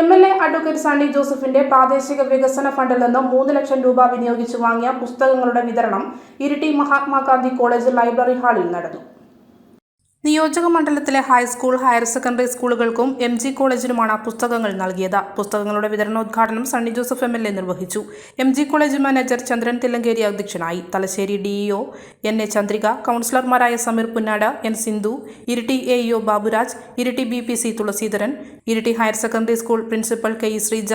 M L A advocate Sunny ജോസഫിന്റെ പ്രാദേശിക വികസന ഫണ്ടിൽ നിന്ന് മൂന്ന് ലക്ഷം രൂപ വിനിയോഗിച്ച് വാങ്ങിയ പുസ്തകങ്ങളുടെ വിതരണം ഇരിട്ടി മഹാത്മാഗാന്ധി കോളേജ് ലൈബ്രറി ഹാളിൽ നടന്നു. നിയോജക മണ്ഡലത്തിലെ ഹൈസ്കൂൾ ഹയർ സെക്കൻഡറി സ്കൂളുകൾക്കും എം ജി കോളേജിനുമാണ് പുസ്തകങ്ങൾ നൽകിയത്. പുസ്തകങ്ങളുടെ വിതരണോദ്ഘാടനം Sunny Joseph M L A നിർവഹിച്ചു. M G college manager Chandran Thillankeri അധ്യക്ഷനായി. Thalassery DEO N A Chandrika കൗൺസിലർമാരായ Sameer Punnad N Sindhu Iritty A EO Baburaj Iritty B P C Thulaseedharan Iritty higher secondary school principal K E Sreeja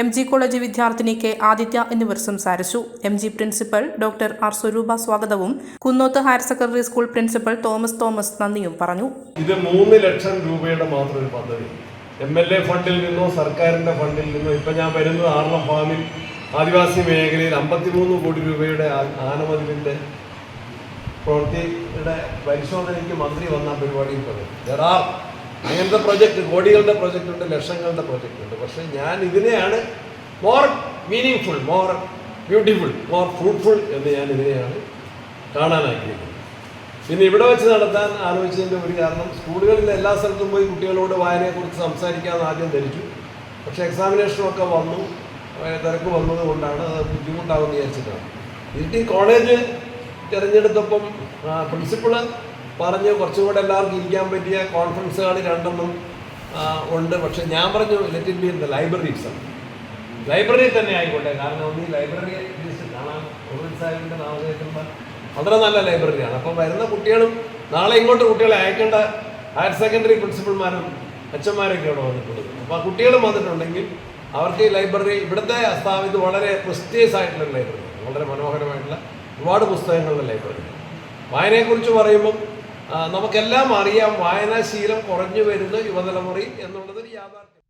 M G college വിദ്യാർത്ഥിനി K Aditya എന്നിവർ സംസാരിച്ചു. M G principal doctor R Swaroopa സ്വാഗതവും Kunnoth higher secondary school principal Thomas Thomas നന്ദിയും പറഞ്ഞു. ഇത് മൂന്ന് ലക്ഷം രൂപയുടെ മാത്രം ഒരു പദ്ധതി. എം എൽ എ ഫണ്ടിൽ നിന്നോ സർക്കാരിന്റെ ഫണ്ടിൽ നിന്നോ ഇപ്പൊ ഞാൻ വരുന്നത് ആറളം ഫാമിൽ ആദിവാസി മേഖലയിൽ അമ്പത്തിമൂന്ന് കോടി രൂപയുടെ ആനമതിലിന്റെ പ്രവൃത്തിയുടെ പരിശോധനയ്ക്ക് മന്ത്രി വന്ന പരിപാടിയിൽ പറഞ്ഞു. അങ്ങനത്തെ പ്രൊജക്ട് കോടികളുടെ പ്രൊജക്റ്റ് ഉണ്ട് ലക്ഷങ്ങളുടെ പ്രൊജക്റ്റ് ഉണ്ട്. പക്ഷേ ഞാൻ ഇതിനെയാണ് more meaningful more beautiful more fruitful എന്ന് ഞാൻ ഇതിനെയാണ് കാണാൻ ആഗ്രഹിക്കുന്നത്. പിന്നെ ഇവിടെ വെച്ച് നടത്താൻ ആലോചിച്ചതിന്റെ ഒരു കാരണം സ്കൂളുകളിൽ എല്ലാ സ്ഥലത്തും പോയി കുട്ടികളോട് വായനയെക്കുറിച്ച് സംസാരിക്കാമെന്ന് ആദ്യം ധരിച്ചു. പക്ഷേ എക്സാമിനേഷനൊക്കെ വന്നു തിരക്ക് വന്നത് കൊണ്ടാണ് അത് ബുദ്ധിമുട്ടാകുമെന്ന് വിചാരിച്ചിട്ടാണ്. ഇരിട്ടി കോളേജ് തിരഞ്ഞെടുത്തപ്പം പ്രിൻസിപ്പൾ പറഞ്ഞ് കുറച്ചും കൂടെ എല്ലാവർക്കും ഇരിക്കാൻ പറ്റിയ കോൺഫറൻസുകൾ രണ്ടെണ്ണം ഉണ്ട്. പക്ഷെ ഞാൻ പറഞ്ഞു let be in the libraries library തന്നെ ആയിക്കോട്ടെ. കാരണം ഒന്ന് ഈ ലൈബ്രറി കാണാൻ സാഹിബിന്റെ നാമം കേൾക്കുമ്പോൾ വളരെ നല്ല ലൈബ്രറിയാണ് അപ്പം വരുന്ന കുട്ടികളും നാളെ ഇങ്ങോട്ട് കുട്ടികളെ അയക്കേണ്ട ഹയർ സെക്കൻഡറി പ്രിൻസിപ്പൽമാരും അച്ഛന്മാരൊക്കെ ഇവിടെ വന്നിട്ടുള്ളത് അപ്പോൾ ആ കുട്ടികളും വന്നിട്ടുണ്ടെങ്കിൽ അവർക്ക് ഈ ലൈബ്രറി ഇവിടുത്തെ സ്ഥാപിത് വളരെ പ്രസ്റ്റീസ് ആയിട്ടുള്ള ലൈബ്രറി വളരെ മനോഹരമായിട്ടുള്ള ഒരുപാട് പുസ്തകങ്ങളുടെ ലൈബ്രറി വായനയെക്കുറിച്ച് പറയുമ്പം നമുക്കെല്ലാം അറിയാം വായനാശീലം കുറഞ്ഞു വരുന്ന യുവതലമുറയിൽ എന്നുള്ളത് യാഥാർത്ഥ്യം.